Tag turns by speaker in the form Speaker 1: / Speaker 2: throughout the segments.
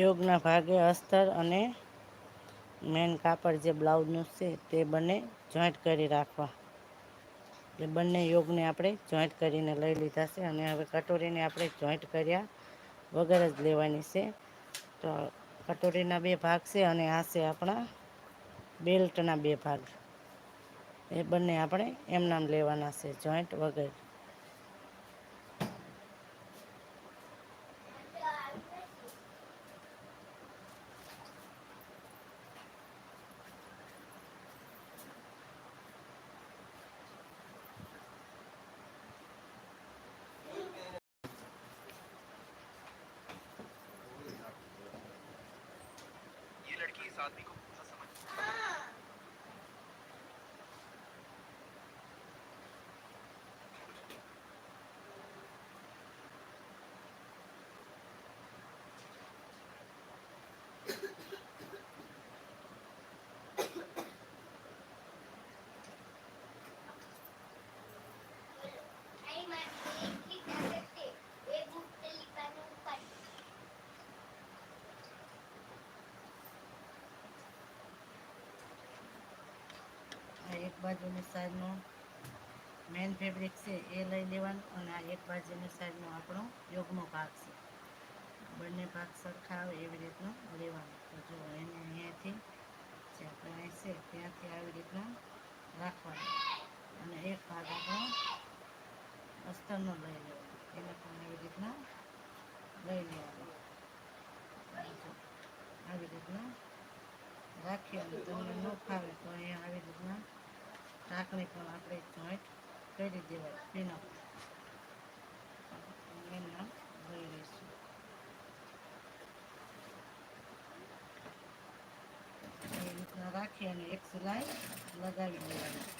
Speaker 1: યોગના ભાગે અસ્તર અને મેન કાપડ જે બ્લાઉઝનું છે તે બંને જોઈન્ટ કરી રાખવા. એટલે બંને યોગને આપણે જોઈન્ટ કરીને લઈ લીધા છે અને હવે કટોરીને આપણે જોઈન્ટ કર્યા વગર જ લેવાની છે. તો કટોરીના બે ભાગ છે અને આ છે આપણા બેલ્ટના બે ભાગ. એ બંને આપણે એમનામ લેવાના છે જોઈન્ટ વગર. બાજુની સાઈડનો મેન ફેબ્રિક છે એ લઈ લેવાનું અને આ એક બાજુની સાઈડનો આપણો યોગનો ભાગ છે. બંને ભાગ સરખા આવે એવી રીતનું લેવાનું. જો એને અહીંયાથી જે આપણે છે ત્યાંથી આવી રીતના રાખવાનું. અને એક ભાગ આપણો અસ્તરનો લઈ લેવાનો. એને પણ એવી રીતના લઈ લેવાનો. આવી રીતના રાખીએ અને તમને ન ફાવે તો અહીંયા આવી રીતના ઢાંકણી પણ આપણે જોઈન્ટ કરી દેવાય. પીનઅપ એમના લઈ લઈશું એ રીતના રાખી અને એક સિલાઈ લગાવી દેવાની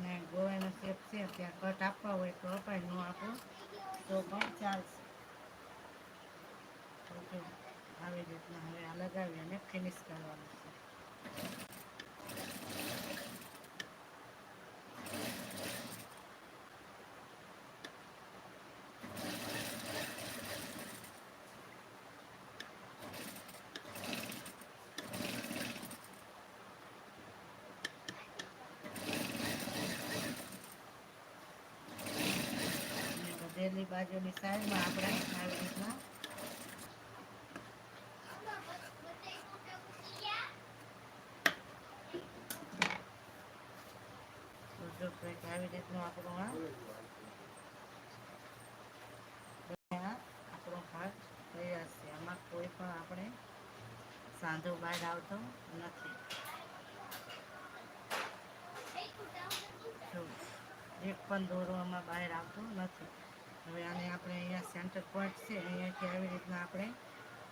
Speaker 1: ને ગોળાનો શેપ ત્યાં કટ આપવા હોય તો અપાય, ન આપો, તો પણ ચાલશે. આવી રીતના હવે આ લગાવી અને ફિનિશ કરવાનું છે અને વધેલી બાજુની સાઈડમાં આપણે આવી રીતના આવી રીતનું આપણું ભાગ તૈયાર છે. આમાં કોઈ પણ આપણે સાંધો બહાર આવતો નથી એક પણ દોરો આમાં બહાર આવતો નથી. હવે આને આપણે અહીંયા સેન્ટર પોઈન્ટ છે, અહીંયાથી આવી રીતના આપણે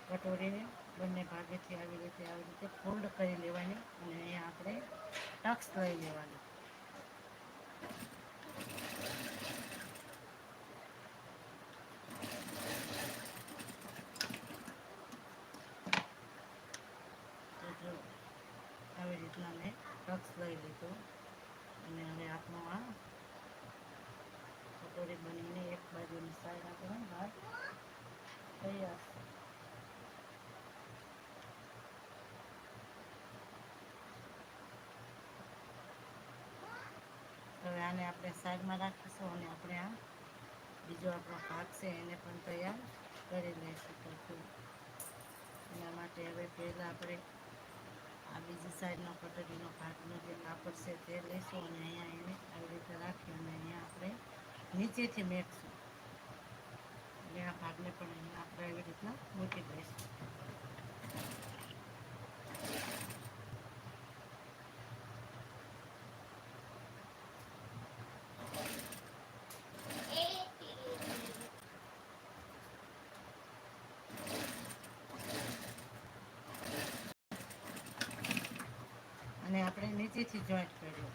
Speaker 1: કટોરીને બંને ભાગેથી આવી રીતે આવી રીતે ફોલ્ડ કરી લેવાની અને અહીંયા આપણે ટક્સ લઈ લેવાની તો જો આવી રીતના મેં ટક્સ લઈ લીધો અને હવે આપણો આ કટોરી બનીને એક બાજુની સાઈડ આપણો ભાગ તૈયાર હવે આને આપણે સાઈડમાં રાખીશું અને આપણે આ બીજો આપણો પાક છે એને પણ તૈયાર કરી લઈશું તો એના માટે હવે પહેલાં આપણે આ બીજી સાઈડનો કટોરીનો ભાગનો જે કાપડ છે તે લઈશું અને અહીંયા એને આવી રીતે રાખી અને અહીંયા આપણે નીચેથી મેકશું એટલે આ ભાગને પણ આપણે એવી રીતના મૂકી દઈશું. અને આપણે નીચેથી જોઈન્ટ કર્યું.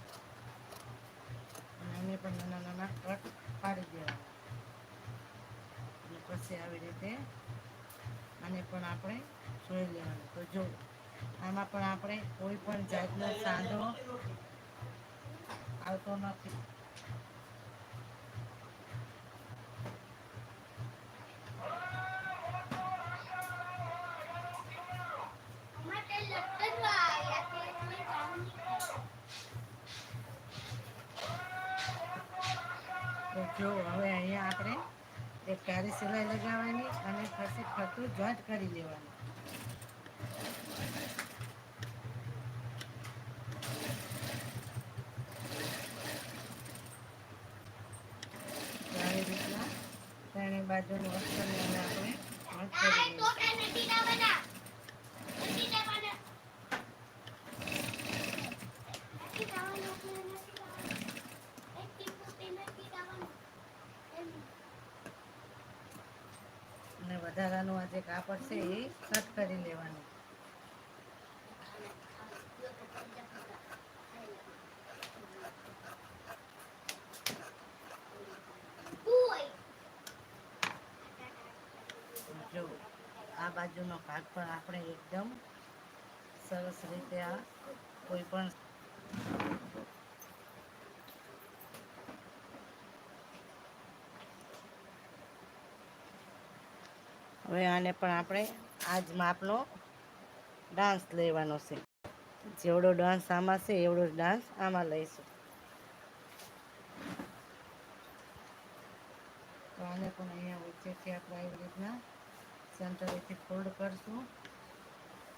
Speaker 1: અને એને પણ નાના નાના કટ પાડી દેવાના. અને આવી રીતે. આને પણ આપણે જોઈ લેવાનું. તો જો, આમાં પણ આપણે કોઈ પણ જાતનો સાંધો આવતો નથી. સિલાઈ લગાવવાની અને પછી ફરતું જોઈન્ટ કરી લેવાનું તો આવી રીતના ત્રણેય બાજુનું અસ્તરને હવે આપણે જોઈન્ટ કરી
Speaker 2: આ
Speaker 1: લઈશું.
Speaker 2: તો કે નથી લાવવાના નથી લાવવાના નથી લાવવાના એટલે નથી લાવવાના એક ટીપુ તે નથી લાવવાના એમ
Speaker 1: અને આ જે કાપડ છે એ કટ કરી લેવાનું. જો, આ બાજુનો ભાગ પણ આપણે એકદમ સરસ રીતે આ કોઈ પણ હવે આને પણ આપણે આ જ માપનો ડાન્સ લેવાનો છે. જેવડો ડાન્સ આમાં છે, એવડો ડાન્સ આમાં લઈશું. તો આને પણ અહીંયા વચ્ચેથી આપણે આવી રીતના સેન્ટરેથી ફોલ્ડ કરશું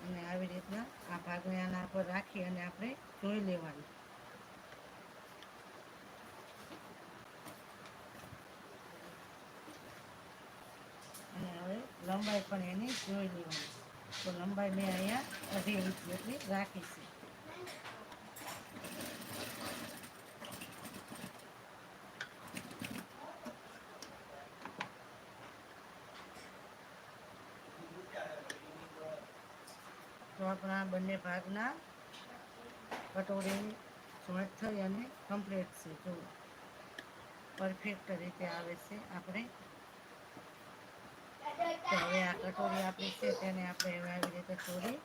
Speaker 1: અને આવી રીતના આ ભાગને આના પર રાખી અને આપણે જોઈ લેવાનું અને હવે લંબાઈ પણ એની જોઈ લેવાની. તો લંબાઈ મેં અહીંયા અઢી ઇંચ જેટલી રાખી છે. તો આપણા બંને ભાગના કટોરી જોઈન્ટ થઈ અને કમ્પ્લીટ છે. જો પરફેક્ટ રીતે આવે છે. આપણે કટોરી આપણી છે, તેને આપણે હવે આવી રીતે થોડી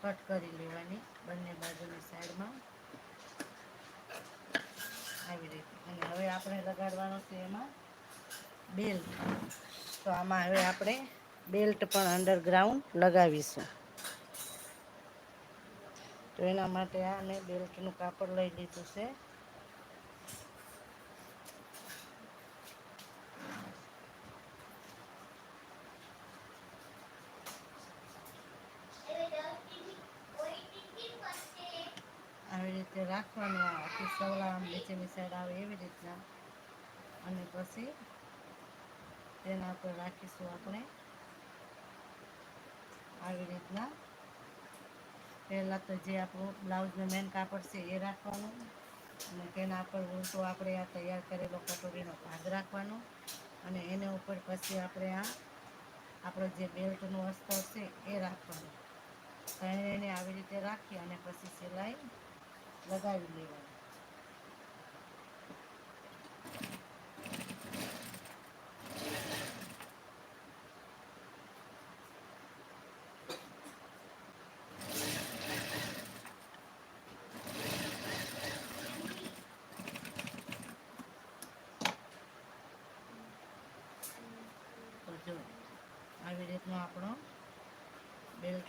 Speaker 1: કટ કરી લેવાની બંને બાજુની સાઈડમાં. આવી રીતે. અને હવે આપણે લગાડવાનો છે એમાં બેલ્ટ. તો આમાં હવે આપણે બેલ્ટ પણ અંડરગ્રાઉન્ડ લગાવીશું. તો એના માટે આ મેં બેલ્ટનું કાપડ લઈ લીધું છે આવી રીતે રાખવાનું આમ નીચેની સાઈડ આવે એવી રીતના. અને પછી તેના પર રાખીશું આપણે આવી રીતના. પહેલાં તો જે આપણું બ્લાઉઝનું મેન કાપડ છે એ રાખવાનું. અને તેના પર ઉલટો આપણે આ તૈયાર કરેલો કટોરીનો ભાગ રાખવાનો. અને એને ઉપર પછી આપણે આ આપણો જે બેલ્ટનું અસ્તર છે એ રાખવાનું. એને આવી રીતે રાખી અને પછી સિલાઈ લગાવી લેવાની તો જો આવી રીતનો આપણો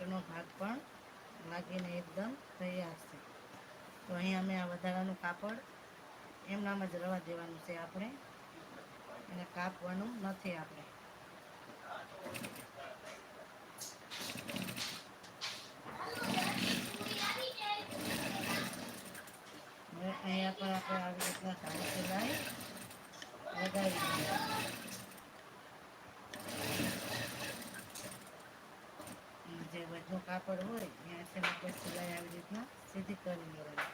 Speaker 1: બેલ્ટનો ભાગ પણ લાગીને એકદમ તૈયાર છે. તો અહીં અમે આ વધારાનું કાપડ એમનામ જ રવા દેવાનું છે આપણે. એને કાપવાનું નથી આપણે. હવે અહીંયા પણ આપણે આવી રીતના સાડી સિલાઈ લગાવી દઈએ કાપડ હોય, ત્યાં સિલાઈ આવી રીતના, સીધી કરી લેવાનું.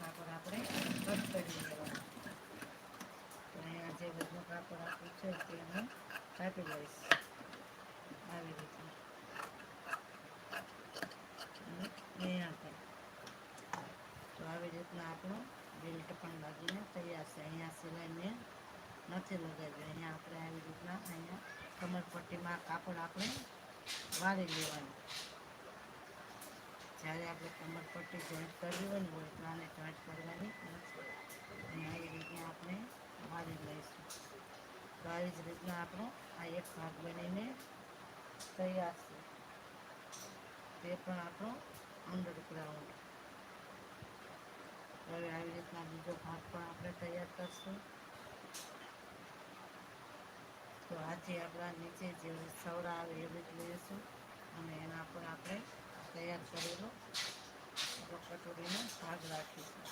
Speaker 1: કાપડ આપણે કટ કરી લેવાનું. તો અહીંયા જે બધું કાપડ આપ્યું છે, તે હું કાપી લઈશ. આવી રીતના. અહીંયા થાય આવી રીતના આપણું બેલ્ટ પણ લાગીને તૈયાર છે. અહીંયા સિલાઈ મેં નથી લગાવી. અહીંયા આપણે આવી રીતના અહીંયા કમરપટ્ટીમાં કાપડ આપણે વાળી લેવાની. જ્યારે આપણે કમર પટ્ટી જોઈન્ટ કરવી હોય ને આને જોઈન્ટ કરવાની અને આવી રીતના આપણે વાળી લઈશું. તો આવી જ રીતના આપણો આ એક ભાગ બનીને તૈયાર છે. તે પણ આપણો અંડરગ્રાઉન્ડ હવે આવી રીતના બીજો ભાગ પણ આપણે તૈયાર કરશું. તો આજે આપણા નીચે જે સવરા આવે એ રીતે લઈશું. અને એના પર આપણે તૈયાર કરેલો કટોરીનો ભાગ રાખીશું.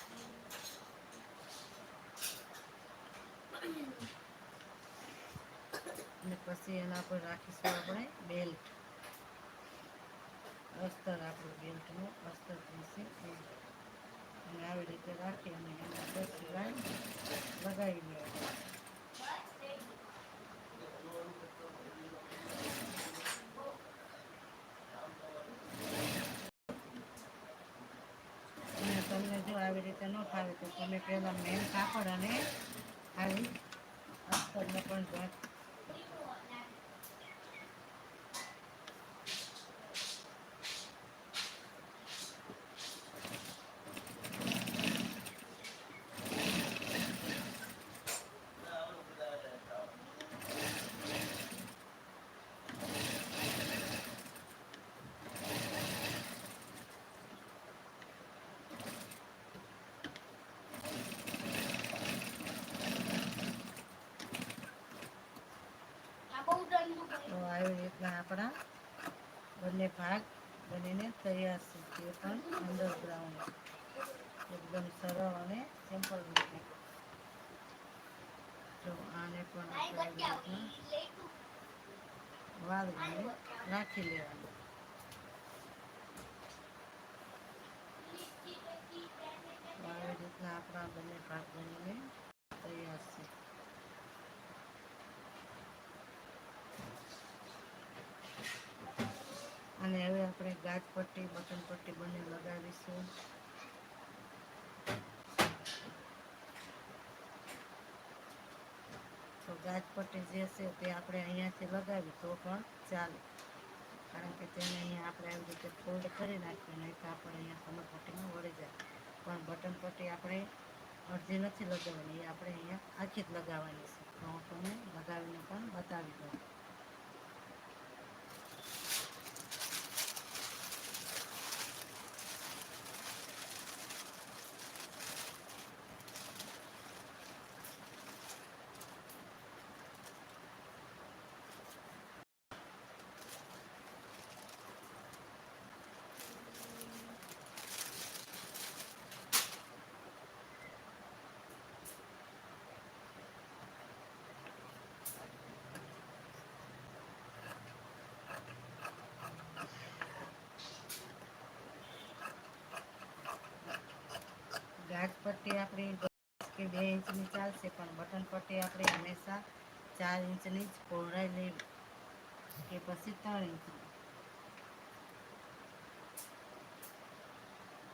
Speaker 1: અને પછી એના પર રાખીશું આપણે બેલ્ટ. અસ્તર આપણું બેલ્ટનું અસ્તર પીસી અને આવી રીતે રાખી અને એના પર સિલાઈ લગાવી લેવાની અને તમને જો આવી રીતે ન ફાવે તો તમે પહેલાં મેન કાપડ અને આવી અસ્તરને પણ જોઈન્ટ
Speaker 2: આ બહુ ડરનું
Speaker 1: તો આવી આપણા બંને ભાગ બનીને તૈયાર છે તે પણ અંડરગ્રાઉન્ડ એકદમ સરળ અને સિમ્પલ રીતે. તો આને પણ આપણે વાળીને રાખી લેવાનું. આવી રીતના આપણા બંને ભાગ બનીને તૈયાર છે. અને હવે આપણે ગાજ પટ્ટી બટન પટ્ટી બંને લગાવીશું. તો ગાજ પટ્ટી જે છે તે આપણે અહીંયાથી લગાવી તો પણ ચાલે. કારણ કે તેને અહીંયા આપણે આવી રીતે ફોલ્ડ કરી નાખીએ, નહીં તો આપણે અહીંયા કમર પટ્ટીમાં વળી જાય. પણ બટન પટ્ટી આપણે અડધી નથી લગાવવાની, એ આપણે અહીંયા આખી જ લગાવવાની છે. તો હું તમને લગાવીને પણ બતાવી દઉં ગાજ પટ્ટી આપણી કે બે ઇંચની ચાલશે પણ બટન પટ્ટી આપણે હંમેશા ચાર ઇંચની જ પહોળાઈ લેવી કે પછી ત્રણ ઇંચની.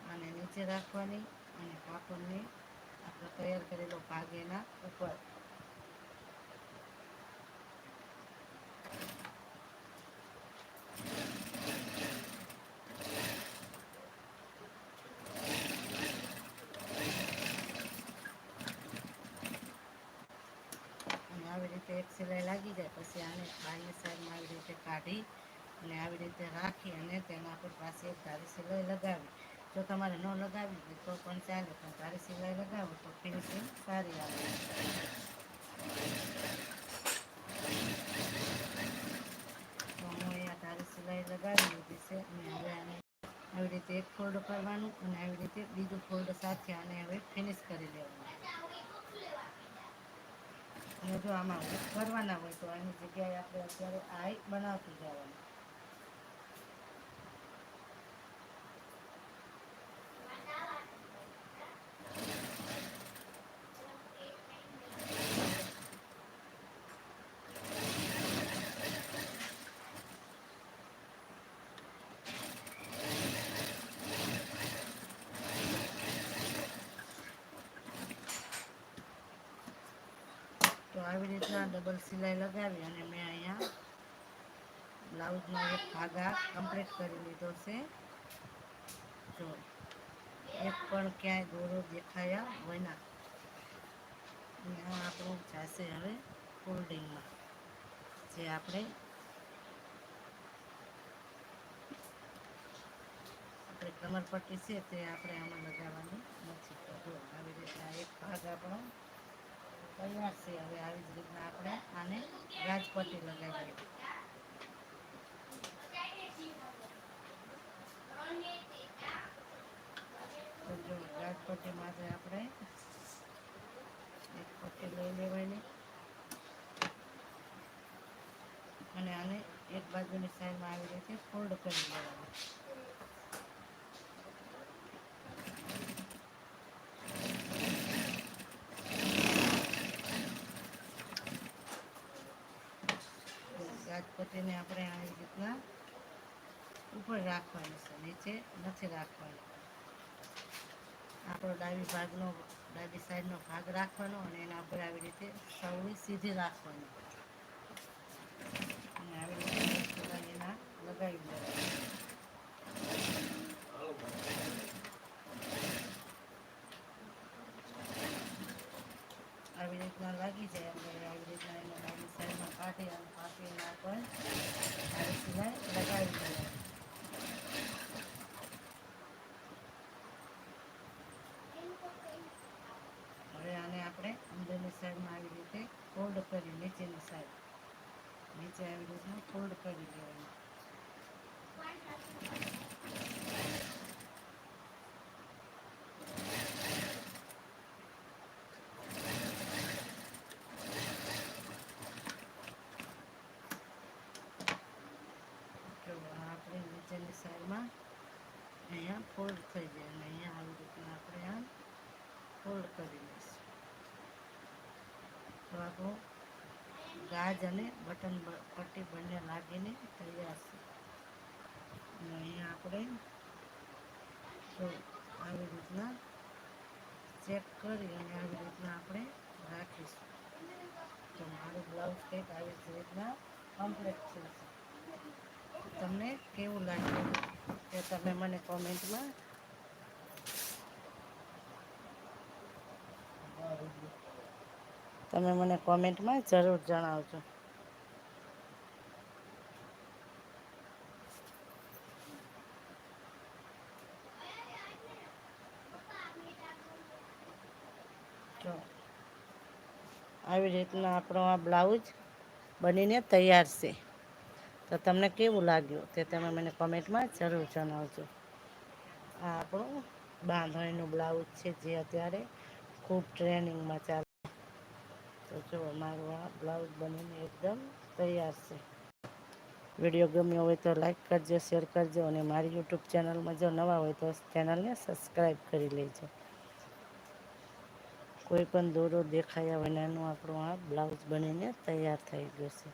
Speaker 1: અને નીચે રાખવાની અને કાપડને આપણે તૈયાર કરેલો ભાગ એના ઉપર અને આવી રીતે એક સિલાઈ લાગી પછી બહારની સાઈડમાં આવી રીતે કાઢી અને આવી રીતે રાખી અને તેના પર પાસે એક તારી સિલાઈ લગાવી. જો તમારે ન લગાવી તો પણ ચાલે, પણ તારી સિલાઈ લગાવો તો ફિનિશિંગ સારી આવે. તો હું અહીંયા ધારી સિલાઈ લગાવી લીધી છે અને હવે આને આવી રીતે એક ફોલ્ડ કરવાનું અને આવી રીતે બીજું ફોલ્ડ સાથે આને હવે ફિનિશ કરી લેવાનું. અને જો આમાં હુક કરવાના હોય તો આની જગ્યાએ આપણે અત્યારે આ બનાવતી જવાનું. તો આવી રીતના ડબલ સિલાઈ લગાવી અને મેં અહીંયા બ્લાઉઝનો એક ભાગા કમ્પ્લીટ કરી લીધો છે. જો, એક પણ ક્યાંય દોરો દેખાયા વિના આ આપણું જશે હવે ફોલ્ડિંગમાં જે આપણે આપણે કમરપટ્ટી છે તે આપણે આમાં લગાવવાની નથી. તો આવી રીતના એક ભાગ આપણો તૈયાર છે. હવે આવી જ રીતના આપણે આને રાજપટ્ટી લગાવીએ. જો રાજપટ્ટી આપણે એક પટ્ટી લઈ લેવાની. અને આને એક બાજુની સાઈડમાં આવી રીતે ફોલ્ડ કરી લેવાની રાજપટ્ટીને આપણે આવી રીતના ઉપર રાખવાની છે નીચે રાખવાનો. આપણો ડાબી ભાગનો, ડાબી સાઈડનો ભાગ રાખવાનો અને એના ઉપર આવી રીતે સૌની સીધી રાખવાની. અને આવી રીતે એના લગાવી દેવાના આવી રીતના લાગી જાય એટલે આવી રીતના એને ડાબી સાઈડમાં કાઢી અને કાપી એના પર આવી સિલાઈ લગાવી દેવાની હવે આને આપણે અંદરની સાઈડમાં આવી રીતે ફોલ્ડ કરી નીચેની સાઈડ નીચે આવી રીતના ફોલ્ડ કરી દેવાનું જો આ આપણે નીચેની સાઈડમાં અહીંયા ફોલ્ડ થઈ જાય અને અહીંયા આવી રીતના આપણે આમ ફોલ્ડ કરી લઈશું. તો આપણું ગાજ અને બટન પટ્ટી બંને લાગીને તૈયાર છે. અને અહીંયા આપણે આવી રીતના ચેક કરી અને આવી રીતના આપણે રાખીશું. તો મારું બ્લાઉઝ કંઈક આવી રીતના કમ્પ્લીટ છે તમને કેવું લાગ્યું કે તમે મને કોમેન્ટમાં તમે મને કોમેન્ટમાં જરૂર જણાવજો. જો, આવી રીતના આપણો આ બ્લાઉઝ બનીને તૈયાર છે. તો તમને કેવું લાગ્યું તે તમે મને કોમેન્ટમાં જરૂર જણાવજો. આ આપણું બાંધણીનું બ્લાઉઝ છે જે અત્યારે ખૂબ ટ્રેનિંગમાં ચાલે તો જો મારું આ બ્લાઉઝ બનીને એકદમ તૈયાર છે. વીડિયો ગમ્યો હોય તો લાઈક કરજો શેર કરજો અને મારી યુટ્યુબ ચેનલમાં જો નવા હોય તો ચેનલને સબસ્ક્રાઈબ કરી લેજો. કોઈ પણ દોરો દેખાયા વિનાનું આપણું આ બ્લાઉઝ બનીને તૈયાર થઈ ગયું છે.